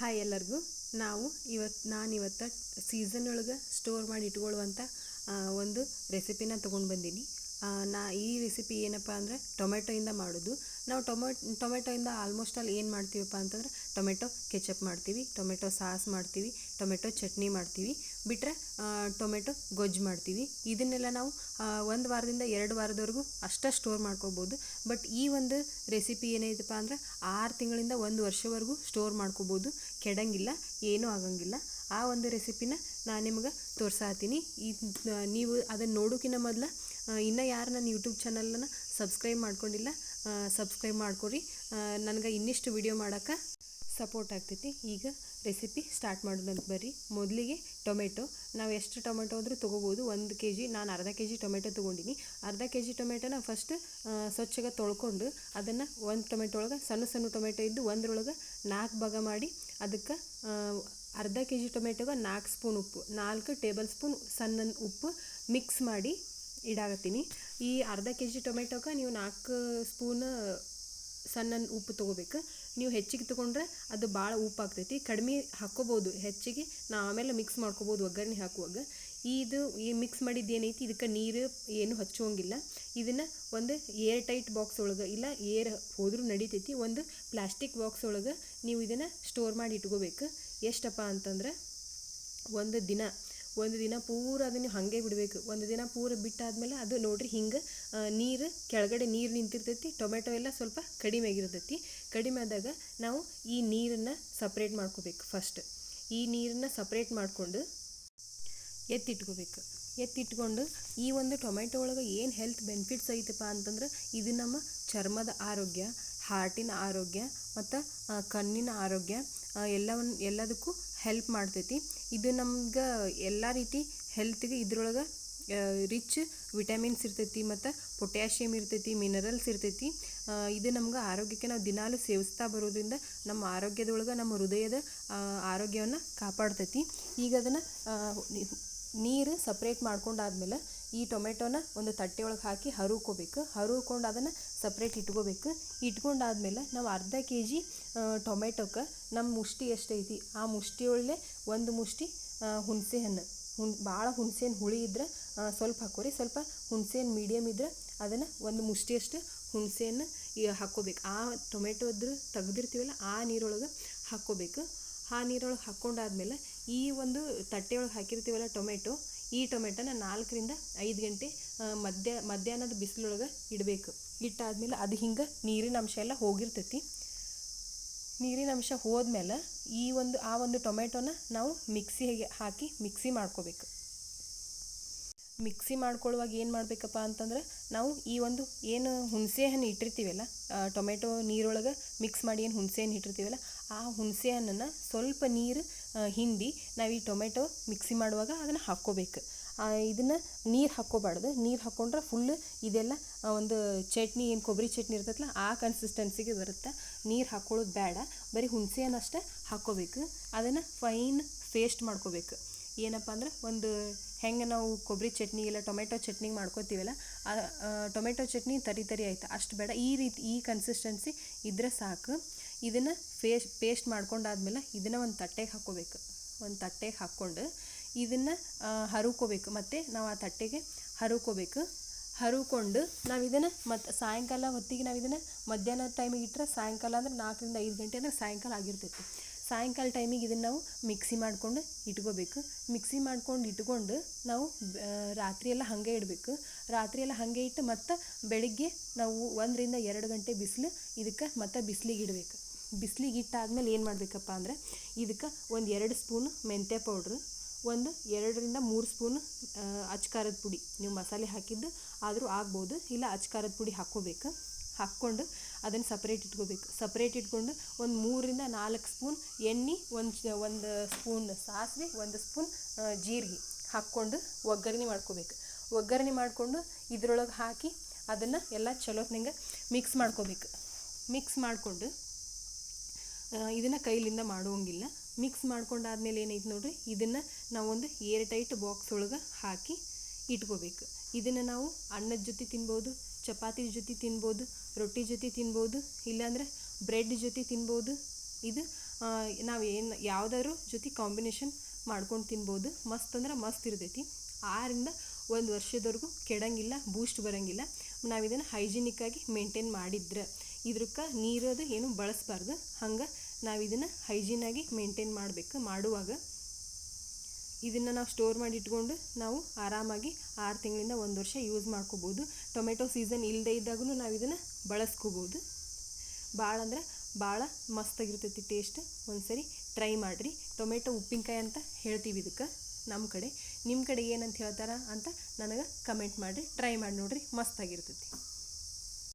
Hi ಎಲ್ಲರಿಗೂ. ನಾವು ಇವತ್ತು ನಾನು ಇವತ್ತು ಸೀಸನ್ ಒಳಗೆ ಸ್ಟೋರ್ ಮಾಡಿ ಇಟ್ಕೊಳ್ಳುವಂಥ ಒಂದು ರೆಸಿಪಿನ ತೊಗೊಂಡು ಬಂದೀನಿ. ನಾ ಈ ರೆಸಿಪಿ ಏನಪ್ಪ ಅಂದರೆ ಟೊಮೆಟೊಯಿಂದ ಮಾಡೋದು. ನಾವು ಟೊಮೊ ಟೊಮೆಟೊಯಿಂದ ಆಲ್ಮೋಸ್ಟ್ ಆಲ್ ಏನು ಮಾಡ್ತೀವಪ್ಪ ಅಂತಂದ್ರೆ ಟೊಮೆಟೊ ಕೆಚಪ್ ಮಾಡ್ತೀವಿ ಟೊಮೆಟೊ ಸಾಸ್ ಮಾಡ್ತೀವಿ ಟೊಮೆಟೊ ಚಟ್ನಿ ಮಾಡ್ತೀವಿ ಬಿಟ್ಟರೆ ಟೊಮೆಟೊ ಗೊಜ್ಜು ಮಾಡ್ತೀವಿ. ಇದನ್ನೆಲ್ಲ ನಾವು ಒಂದು ವಾರದಿಂದ ಎರಡು ವಾರದವರೆಗೂ ಅಷ್ಟೇ ಸ್ಟೋರ್ ಮಾಡ್ಕೋಬೋದು. ಬಟ್ ಈ ಒಂದು ರೆಸಿಪಿ ಏನೈತಪ್ಪ ಅಂದ್ರೆ ಆರು ತಿಂಗಳಿಂದ ಒಂದು ವರ್ಷವರೆಗೂ ಸ್ಟೋರ್ ಮಾಡ್ಕೋಬೋದು. ಕೆಡಂಗಿಲ್ಲ, ಏನೂ ಆಗಂಗಿಲ್ಲ. ಆ ಒಂದು ರೆಸಿಪಿನ ನಾನು ನಿಮ್ಗೆ ತೋರ್ಸಾತೀನಿ. ಈ ನೀವು ಅದನ್ನು ನೋಡೋಕ್ಕಿಂತ ಮೊದಲು ಇನ್ನೂ ಯಾರು ನನ್ನ ಯೂಟ್ಯೂಬ್ ಚಾನಲನ್ನು ಸಬ್ಸ್ಕ್ರೈಬ್ ಮಾಡ್ಕೊಂಡಿಲ್ಲ ಸಬ್ಸ್ಕ್ರೈಬ್ ಮಾಡ್ಕೊರಿ. ನನಗೆ ಇನ್ನಿಷ್ಟು ವಿಡಿಯೋ ಮಾಡೋಕ್ಕೆ ಸಪೋರ್ಟ್ ಆಗ್ತೈತಿ. ಈಗ ರೆಸಿಪಿ ಸ್ಟಾರ್ಟ್ ಮಾಡೋದಂತ ಬರ್ರಿ. ಮೊದಲಿಗೆ ಟೊಮೆಟೊ. ನಾವು ಎಷ್ಟು ಟೊಮೆಟೊ ಆದರೂ ತೊಗೋಬೋದು. ಒಂದು ಕೆ ಜಿ ನಾನು ಅರ್ಧ ಕೆ ಜಿ ಟೊಮೆಟೊ ತೊಗೊಂಡಿನಿ. ಅರ್ಧ ಕೆ ಜಿ ಟೊಮೆಟೊನ ಫಸ್ಟ್ ಸ್ವಚ್ಛಗೆ ತೊಳ್ಕೊಂಡು ಅದನ್ನು ಒಂದು ಟೊಮೆಟೊ ಒಳಗೆ ಸಣ್ಣ ಸಣ್ಣ ಟೊಮೆಟೊ ಇದ್ದು ಒಂದರೊಳಗೆ ನಾಲ್ಕು ಭಾಗ ಮಾಡಿ ಅದಕ್ಕೆ ಅರ್ಧ ಕೆ ಜಿ ಟೊಮೆಟೊಗೆ ನಾಲ್ಕು ಸ್ಪೂನ್ ಉಪ್ಪು, ನಾಲ್ಕು ಟೇಬಲ್ ಸ್ಪೂನ್ ಸಣ್ಣ ಉಪ್ಪು ಮಿಕ್ಸ್ ಮಾಡಿ ಇಡಾಕತ್ತೀನಿ. ಈ ಅರ್ಧ ಕೆ ಜಿ ಟೊಮೆಟೊಗೆ ನೀವು ನಾಲ್ಕು ಸ್ಪೂನ್ ಸಣ್ಣ ಉಪ್ಪು ತೊಗೋಬೇಕು. ನೀವು ಹೆಚ್ಚಿಗೆ ತೊಗೊಂಡ್ರೆ ಅದು ಭಾಳ ಉಪ್ಪು ಆಗ್ತೈತಿ ಕಡಿಮೆ ಹಾಕ್ಕೋಬೋದು, ಹೆಚ್ಚಿಗೆ. ನಾ ಆಮೇಲೆ ಮಿಕ್ಸ್ ಮಾಡ್ಕೋಬೋದು, ಒಗ್ಗರಣೆ ಹಾಕುವಾಗ. ಇದು ಈ ಮಿಕ್ಸ್ ಮಾಡಿದ್ದು ಏನೈತಿ? ಇದಕ್ಕೆ ನೀರು ಏನು ಹಚ್ಚುವಂಗಿಲ್ಲ ಇದನ್ನು ಒಂದು ಏರ್ ಟೈಟ್ ಬಾಕ್ಸ್ ಒಳಗೆ ಇಲ್ಲ ಏರ್ ಹೋದರೂ ನಡಿತೈತಿ. ಒಂದು ಪ್ಲಾಸ್ಟಿಕ್ ಬಾಕ್ಸ್ ಒಳಗೆ ನೀವು ಇದನ್ನು ಸ್ಟೋರ್ ಮಾಡಿ ಇಟ್ಕೋಬೇಕು. ಎಷ್ಟಪ್ಪ ಅಂತಂದ್ರೆ ಒಂದು ದಿನ. ಒಂದು ದಿನ ಪೂರ ಅದನ್ನು ಹಾಗೆ ಬಿಡಬೇಕು. ಒಂದು ದಿನ ಪೂರ ಬಿಟ್ಟಾದ್ಮೇಲೆ ಅದು ನೋಡಿರಿ ಹಿಂಗೆ ನೀರು ಕೆಳಗಡೆ ನೀರು ನಿಂತಿರ್ತೈತಿ. ಟೊಮೆಟೊ ಎಲ್ಲ ಸ್ವಲ್ಪ ಕಡಿಮೆ ಆಗಿರ್ತೈತಿ. ಕಡಿಮೆ ಆದಾಗ ನಾವು ಈ ನೀರನ್ನು ಸಪ್ರೇಟ್ ಮಾಡ್ಕೋಬೇಕು ಫಸ್ಟ್ ಈ ನೀರನ್ನು ಸಪ್ರೇಟ್ ಮಾಡಿಕೊಂಡು ಎತ್ತಿಟ್ಕೋಬೇಕು. ಎತ್ತಿಟ್ಕೊಂಡು ಈ ಒಂದು ಟೊಮೆಟೊ ಒಳಗೆ ಏನು ಹೆಲ್ತ್ ಬೆನಿಫಿಟ್ಸ್ ಐತಪ್ಪ ಅಂತಂದ್ರೆ ಇದು ನಮ್ಮ ಚರ್ಮದ ಆರೋಗ್ಯ ಹಾರ್ಟಿನ ಆರೋಗ್ಯ ಮತ್ತು ಕಣ್ಣಿನ ಆರೋಗ್ಯ ಎಲ್ಲವನ್ನು ಎಲ್ಲದಕ್ಕೂ ಹೆಲ್ಪ್ ಮಾಡ್ತೈತಿ. ಇದು ನಮ್ಗೆ ಎಲ್ಲ ರೀತಿ ಹೆಲ್ತ್ಗೆ ಇದ್ರೊಳಗೆ ರಿಚ್ ವಿಟಮಿನ್ಸ್ ಇರ್ತೈತಿ ಮತ್ತು ಪೊಟ್ಯಾಷಿಯಮ್ ಇರ್ತೈತಿ ಮಿನರಲ್ಸ್ ಇರ್ತೈತಿ. ಇದು ನಮ್ಗೆ ಆರೋಗ್ಯಕ್ಕೆ ನಾವು ದಿನಾಲು ಸೇವಿಸ್ತಾ ಬರೋದ್ರಿಂದ ನಮ್ಮ ಆರೋಗ್ಯದೊಳಗೆ ನಮ್ಮ ಹೃದಯದ ಆರೋಗ್ಯವನ್ನು ಕಾಪಾಡ್ತೈತಿ. ಈಗ ಅದನ್ನು ನೀರು ಸಪ್ರೇಟ್ ಮಾಡ್ಕೊಂಡಾದ್ಮೇಲೆ ಈ ಟೊಮೆಟೊನ ಒಂದು ತಟ್ಟೆ ಒಳಗೆ ಹಾಕಿ ಹರುಕೋಬೇಕು ಹರುಕೊಂಡು ಅದನ್ನು ಸಪ್ರೇಟ್ ಇಟ್ಕೋಬೇಕು. ಇಟ್ಕೊಂಡಾದ್ಮೇಲೆ ನಾವು ಅರ್ಧ ಕೆ ಜಿ ಟೊಮೆಟೊಕ್ಕೆ ನಮ್ಮ ಮುಷ್ಟಿ ಎಷ್ಟೈತಿ ಆ ಮುಷ್ಟಿಯೊಳಗೆ ಒಂದು ಮುಷ್ಟಿ ಹುಣಸೆ ಹಣ್ಣು ಹುಣ್ ಭಾಳ ಹುಣಸೆ ಹಣ್ಣು ಹುಳಿ ಇದ್ರೆ ಸ್ವಲ್ಪ ಹಾಕೋರಿ. ಸ್ವಲ್ಪ ಹುಣಸೆ ಹಣ್ಣು ಮೀಡಿಯಮ್ ಇದ್ರೆ ಅದನ್ನು ಒಂದು ಮುಷ್ಟಿಯಷ್ಟು ಹುಣಸೆ ಹಣ್ಣು ಹಾಕ್ಕೋಬೇಕು. ಆ ಟೊಮೆಟೊದ್ರ ತೆಗ್ದಿರ್ತೀವಲ್ಲ, ಆ ನೀರೊಳಗೆ ಹಾಕ್ಕೋಬೇಕು. ಆ ನೀರೊಳಗೆ ಹಾಕ್ಕೊಂಡಾದ್ಮೇಲೆ ಈ ಒಂದು ತಟ್ಟೆ ಒಳಗೆ ಹಾಕಿರ್ತೀವಲ್ಲ ಟೊಮೆಟೊ, ಈ ಟೊಮೆಟೊನ ನಾಲ್ಕರಿಂದ ಐದು ಗಂಟೆ ಮಧ್ಯ, ಮಧ್ಯಾಹ್ನದ ಬಿಸಿಲೊಳಗೆ ಇಡಬೇಕು. ಇಟ್ಟಾದ್ಮೇಲೆ ಅದು ಹಿಂಗೆ ನೀರಿನ ಅಂಶ ಎಲ್ಲ ಹೋಗಿರ್ತೈತಿ. ನೀರಿನ ಅಂಶ ಹೋದ್ಮೇಲೆ ಈ ಒಂದು, ಆ ಒಂದು ಟೊಮೆಟೊನ ನಾವು ಮಿಕ್ಸಿಗೆ ಹಾಕಿ, ಮಿಕ್ಸಿ ಮಾಡ್ಕೋಬೇಕು. ಮಿಕ್ಸಿ ಮಾಡ್ಕೊಳ್ಳುವಾಗ ಏನು ಮಾಡಬೇಕಪ್ಪ ಅಂತಂದ್ರೆ, ನಾವು ಈ ಒಂದು ಏನು ಹುಣಸೆ ಹಣ್ಣು ಇಟ್ಟಿರ್ತೀವಲ್ಲ ಟೊಮೆಟೊ ನೀರೊಳಗೆ ಮಿಕ್ಸ್ ಮಾಡಿ ಏನು ಹುಣಸೆ ಹಣ್ಣು ಇಟ್ಟಿರ್ತೀವಲ್ಲ, ಆ ಹುಣಸೆ ಹಣ್ಣನ್ನು ಸ್ವಲ್ಪ ನೀರು ಹಿಂಡಿ ನಾವು ಈ ಟೊಮೆಟೊ ಮಿಕ್ಸಿ ಮಾಡುವಾಗ ಅದನ್ನು ಹಾಕ್ಕೋಬೇಕು. ಇದನ್ನು ನೀರು ಹಾಕ್ಕೋಬಾರ್ದು. ನೀರು ಹಾಕ್ಕೊಂಡ್ರೆ ಫುಲ್ ಇದೆಲ್ಲ ಒಂದು ಚಟ್ನಿ ಏನು ಕೊಬ್ಬರಿ ಚಟ್ನಿ ಇರ್ತೈತಲ್ಲ ಆ ಕನ್ಸಿಸ್ಟೆನ್ಸಿಗೆ ಬರುತ್ತೆ. ನೀರು ಹಾಕ್ಕೊಳ್ಳೋದು ಬೇಡ. ಬರೀ ಹುಣಸೆ ಹಣ್ಣು ಅಷ್ಟೇ ಹಾಕ್ಕೋಬೇಕು. ಅದನ್ನು ಫೈನ್ ಪೇಸ್ಟ್ ಮಾಡ್ಕೋಬೇಕು. ಏನಪ್ಪ ಅಂದ್ರೆ, ಒಂದು ಹೆಂಗೆ ನಾವು ಕೊಬ್ಬರಿ ಚಟ್ನಿ ಇಲ್ಲ ಟೊಮೆಟೊ ಚಟ್ನಿ ಮಾಡ್ಕೋತೀವಲ್ಲ ಟೊಮೆಟೊ ಚಟ್ನಿ ತರಿ ತರಿ ಆಯ್ತು. ಅಷ್ಟು ಬೇಡ, ಈ ರೀತಿ, ಈ ಕನ್ಸಿಸ್ಟೆನ್ಸಿ ಇದ್ರೆ ಸಾಕು. ಇದನ್ನು ಫೇಸ್ ಪೇಸ್ಟ್ ಮಾಡ್ಕೊಂಡಾದ್ಮೇಲೆ ಇದನ್ನು ಒಂದು ತಟ್ಟೆಗೆ ಹಾಕ್ಕೋಬೇಕು. ಒಂದು ತಟ್ಟೆಗೆ ಹಾಕ್ಕೊಂಡು ಇದನ್ನು ಹರುಕೋಬೇಕು ಮತ್ತು ನಾವು ಆ ತಟ್ಟೆಗೆ ಹರುಕೋಬೇಕು ಹರುಕೊಂಡು ನಾವು ಇದನ್ನು ಮತ್ತು ಸಾಯಂಕಾಲ ಹೊತ್ತಿಗೆ ನಾವು ಇದನ್ನು ಮಧ್ಯಾಹ್ನ ಟೈಮಿಗೆ ಇಟ್ಟರೆ ಸಾಯಂಕಾಲ ಅಂದ್ರೆ ನಾಲ್ಕರಿಂದ ಐದು ಗಂಟೆ ಅಂದರೆ ಸಾಯಂಕಾಲ ಆಗಿರ್ತೈತಿ. ಸಾಯಂಕಾಲ ಟೈಮಿಗೆ ಇದನ್ನು ನಾವು ಮಿಕ್ಸಿ ಮಾಡ್ಕೊಂಡು ಇಟ್ಕೋಬೇಕು. ಮಿಕ್ಸಿ ಮಾಡ್ಕೊಂಡು ಇಟ್ಕೊಂಡು ನಾವು ರಾತ್ರಿಯೆಲ್ಲ ಹಾಗೆ ಇಡಬೇಕು. ರಾತ್ರಿಯೆಲ್ಲ ಹಾಗೆ ಇಟ್ಟು ಮತ್ತು ಬೆಳಿಗ್ಗೆ ನಾವು ಒಂದರಿಂದ ಎರಡು ಗಂಟೆ ಬಿಸಿಲು ಇದಕ್ಕೆ ಮತ್ತು ಬಿಸಿಲಿಗೆ ಇಡಬೇಕು. ಬಿಸಿಲಿಗೆ ಇಟ್ಟಾದ್ಮೇಲೆ ಏನು ಮಾಡಬೇಕಪ್ಪ ಅಂದರೆ ಇದಕ್ಕೆ ಒಂದು ಎರಡು ಸ್ಪೂನ್ ಮೆಂತ್ಯ ಪೌಡ್ರ್, ಒಂದು ಎರಡರಿಂದ ಮೂರು ಸ್ಪೂನ್ ಅಚ್ಕಾರದ ಪುಡಿ. ನೀವು ಮಸಾಲೆ ಹಾಕಿದ್ದು ಆದರೂ ಆಗ್ಬೋದು, ಇಲ್ಲ ಅಚ್ಕಾರದ ಪುಡಿ ಹಾಕ್ಕೋಬೇಕು. ಹಾಕ್ಕೊಂಡು ಅದನ್ನು ಸಪ್ರೇಟ್ ಇಟ್ಕೋಬೇಕು. ಸಪ್ರೇಟ್ ಇಟ್ಕೊಂಡು ಒಂದು ಮೂರರಿಂದ ನಾಲ್ಕು ಸ್ಪೂನ್ ಎಣ್ಣೆ, ಒಂದು ಒಂದು ಸ್ಪೂನ್ ಸಾಸಿವೆ, ಒಂದು ಸ್ಪೂನ್ ಜೀರಿಗೆ ಹಾಕ್ಕೊಂಡು ಒಗ್ಗರಣೆ ಮಾಡ್ಕೋಬೇಕು. ಒಗ್ಗರಣೆ ಮಾಡಿಕೊಂಡು ಇದ್ರೊಳಗೆ ಹಾಕಿ ಅದನ್ನು ಎಲ್ಲ ಚಲೋತ್ನಂಗೆ ಮಿಕ್ಸ್ ಮಾಡ್ಕೋಬೇಕು. ಮಿಕ್ಸ್ ಮಾಡಿಕೊಂಡು ಇದನ್ನು ಕೈಲಿಂದ ಮಾಡುವಂಗಿಲ್ಲ. ಮಿಕ್ಸ್ ಮಾಡ್ಕೊಂಡಾದ್ಮೇಲೆ ಏನೈತೆ ನೋಡ್ರಿ, ಇದನ್ನು ನಾವೊಂದು ಏರ್ ಟೈಟ್ ಬಾಕ್ಸ್ ಒಳಗೆ ಹಾಕಿ ಇಟ್ಕೋಬೇಕು. ಇದನ್ನು ನಾವು ಅನ್ನದ ಜೊತೆ ತಿನ್ಬೋದು ಚಪಾತಿ ಜೊತೆ ತಿನ್ಬೋದು, ರೊಟ್ಟಿ ಜೊತೆ ತಿನ್ಬೋದು, ಇಲ್ಲಾಂದರೆ ಬ್ರೆಡ್ ಜೊತೆ ತಿನ್ಬೋದು. ಇದು ನಾವು ಏನು, ಯಾವುದಾದ್ರೂ ಜೊತೆ ಕಾಂಬಿನೇಷನ್ ಮಾಡ್ಕೊಂಡು ತಿನ್ಬೋದು. ಮಸ್ತ್ ಅಂದ್ರೆ ಮಸ್ತ್ ಇರ್ತೈತಿ. ಆರಿಂದ ಒಂದು ವರ್ಷದವರೆಗೂ ಕೆಡಂಗಿಲ್ಲ ಬೂಸ್ಟ್ ಬರೋಂಗಿಲ್ಲ. ನಾವು ಇದನ್ನು ಹೈಜಿನಿಕ್ಕಾಗಿ ಮೇಂಟೈನ್ ಮಾಡಿದ್ರೆ, ಇದ್ರಕ್ಕೆ ನೀರದು ಏನು ಬಳಸಬಾರ್ದು. ಹಂಗೆ ನಾವು ಇದನ್ನು ಹೈಜೀನಾಗಿ ಮೇಂಟೈನ್ ಮಾಡಬೇಕು, ಮಾಡುವಾಗ. ಇದನ್ನು ನಾವು ಸ್ಟೋರ್ ಮಾಡಿ ಇಟ್ಕೊಂಡು ನಾವು ಆರಾಮಾಗಿ ಆರು ತಿಂಗಳಿಂದ ಒಂದು ವರ್ಷ ಯೂಸ್ ಮಾಡ್ಕೋಬೋದು. ಟೊಮೆಟೊ ಸೀಸನ್ ಇಲ್ಲದೇ ಇದ್ದಾಗೂ ನಾವು ಇದನ್ನು ಬಳಸ್ಕೋಬೋದು. ಭಾಳ ಅಂದರೆ ಭಾಳ ಮಸ್ತಾಗಿರ್ತೈತಿ ಟೇಸ್ಟ್ ಒಂದ್ಸರಿ ಟ್ರೈ ಮಾಡಿರಿ. ಟೊಮೆಟೊ ಉಪ್ಪಿನಕಾಯಿ ಅಂತ ಹೇಳ್ತೀವಿ ಇದಕ್ಕೆ ನಮ್ಮ ಕಡೆ. ನಿಮ್ಮ ಕಡೆ ಏನಂತ ಹೇಳ್ತಾರ ಅಂತ ನನಗೆ ಕಮೆಂಟ್ ಮಾಡಿರಿ. ಟ್ರೈ ಮಾಡಿ ನೋಡಿರಿ ಮಸ್ತಾಗಿರ್ತೈತಿ.